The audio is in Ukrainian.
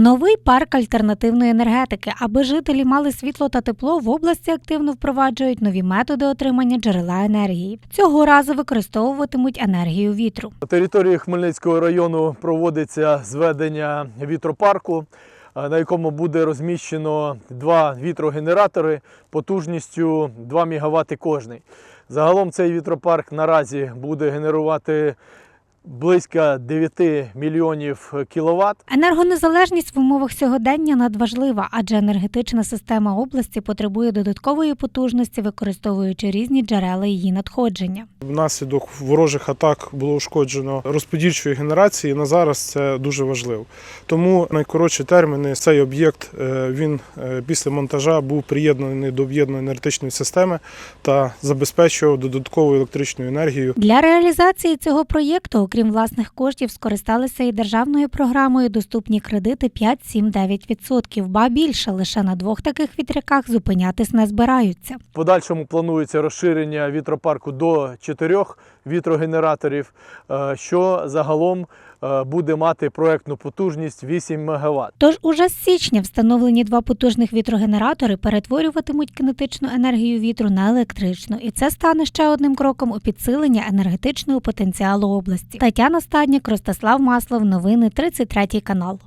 Новий парк альтернативної енергетики. Аби жителі мали світло та тепло, в області активно впроваджують нові методи отримання джерела енергії. Цього разу використовуватимуть енергію вітру. На території Хмельницького району проводиться зведення вітропарку, е, на якому буде розміщено два вітрогенератори потужністю 2 МВт кожний. Загалом цей вітропарк наразі буде генерувати близько 9 мільйонів кіловат. Енергонезалежність в умовах сьогодення надважлива, адже енергетична система області потребує додаткової потужності, використовуючи різні джерела її надходження. Внаслідок ворожих атак було ушкоджено розподільчої генерації. На зараз це дуже важливо. Тому найкоротші терміни цей об'єкт е, він е, після монтажа був приєднаний до об'єднаної енергетичної системи та забезпечував додаткову електричну енергію Для реалізації цього проєкту, окрім власних коштів, скористалися і державною програмою доступні кредити 5-7-9%. Ба більше лише на двох таких вітряках зупинятись не збираються. В подальшому планується розширення вітропарку до 4 вітрогенераторів, е, що загалом е, буде мати проектну потужність 8 МВт. Тож уже з січня встановлені два потужних вітрогенератори перетворюватимуть кинетичну енергію вітру на електричну, і це стане ще одним кроком у підсилення енергетичного потенціалу області. Тетяна Стаднік, Ростислав Маслов, новини 33 канал.